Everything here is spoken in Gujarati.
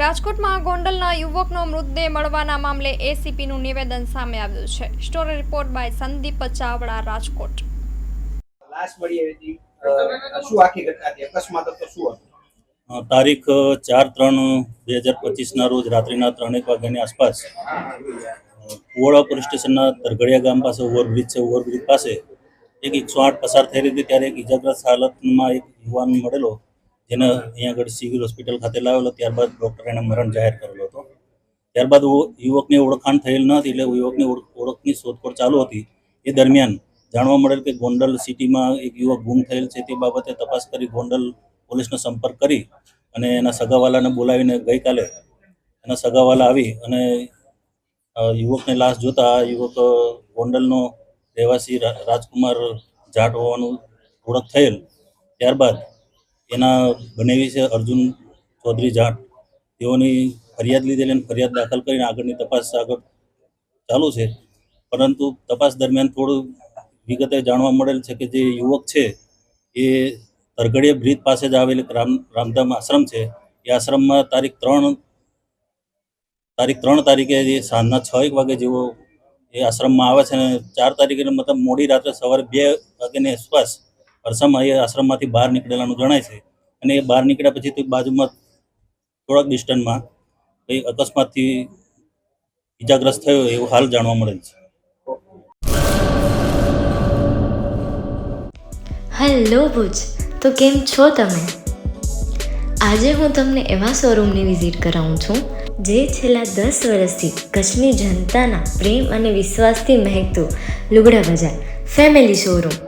રાજકોટમાં ગોંડલના યુવકનો મૃતદેહ મળવાના મામલે એસીપીનું નિવેદન સામે આવ્યું છે. Story report by Sandeep Chavda Rajkot. લાશ મળી આવી હતી. શું આખી ઘટના હતી? અકસ્માત શું હતું? તારીખ ચાર ત્રણ બે હજાર પચીસના રોજ રાત્રિના ત્રણેક વાગ્યાની આસપાસ કુવાડા પોલીસ સ્ટેશનના તરગડિયા ગામ પાસે ઓવરબ્રિજ છે ઓવરબ્રિજ પાસે એક એકસો આઠ પસાર થઈ રહી હતી. ત્યારે એક ઇજાગ્રસ્ત હાલતમાં એક યુવાન મળેલો જેને અહીંયા આગળ સિવિલ હોસ્પિટલ ખાતે લાવેલો, ત્યારબાદ ડૉક્ટર એને મરણ જાહેર કરેલો હતો. ત્યારબાદ યુવકની ઓળખાણ થયેલ ન હતી એટલે યુવકની ઓળખની શોધખોળ ચાલુ હતી. એ દરમિયાન જાણવા મળેલ કે ગોંડલ સિટીમાં એક યુવક ગુમ થયેલ છે તે બાબતે તપાસ કરી ગોંડલ પોલીસનો સંપર્ક કરી અને એના સગાવાલાને બોલાવીને ગઈકાલે એના સગાવાલા આવી અને યુવકને લાશ જોતા યુવક ગોંડલનો રહેવાસી રાજકુમાર જાટ હોવાનું ઓળખ થયેલ. ત્યારબાદ એના બનેવી છે અર્જુન ચૌધરી જાટ. તેઓની ફરિયાદ લીધેલી અને ફરિયાદ દાખલ કરીને આગળની તપાસ આગળ ચાલુ છે. પરંતુ તપાસ દરમિયાન થોડું વિગતે જાણવા મળેલ છે કે જે યુવક છે, એ તરગડીયા બ્રિજ પાસે જ આવેલ રામ, રામધામ આશ્રમ છે. એ આશ્રમમાં તારીખ ત્રણ તારીખ ત્રણ તારીખે જે સાંજના છ એક વાગે જેવો એ આશ્રમમાં આવે છે અને ચાર તારીખે મતલબ મોડી રાત્રે સવારે બે વાગ્યાની આસપાસ અરસામાં એ આશ્રમમાંથી બહાર નીકળેલાનું જણાય છે. અને એ બહાર નીકળ્યા પછી તે બાજુમાં થોડાક ડિસ્ટન્સમાં કંઈ અકસ્માતથી ઇજાગ્રસ્ત થયો એવું હાલ જાણવા મળેલ છે. હેલો ભુજ, તો કેમ છો તમે? આજે હું તમને એવા શોરૂમની વિઝિટ કરાવું છું, જે છેલ્લા દસ વર્ષથી કચ્છની જનતાના પ્રેમ અને વિશ્વાસથી મહેકતું લુગડા બજાર, ફેમિલી શોરૂમ.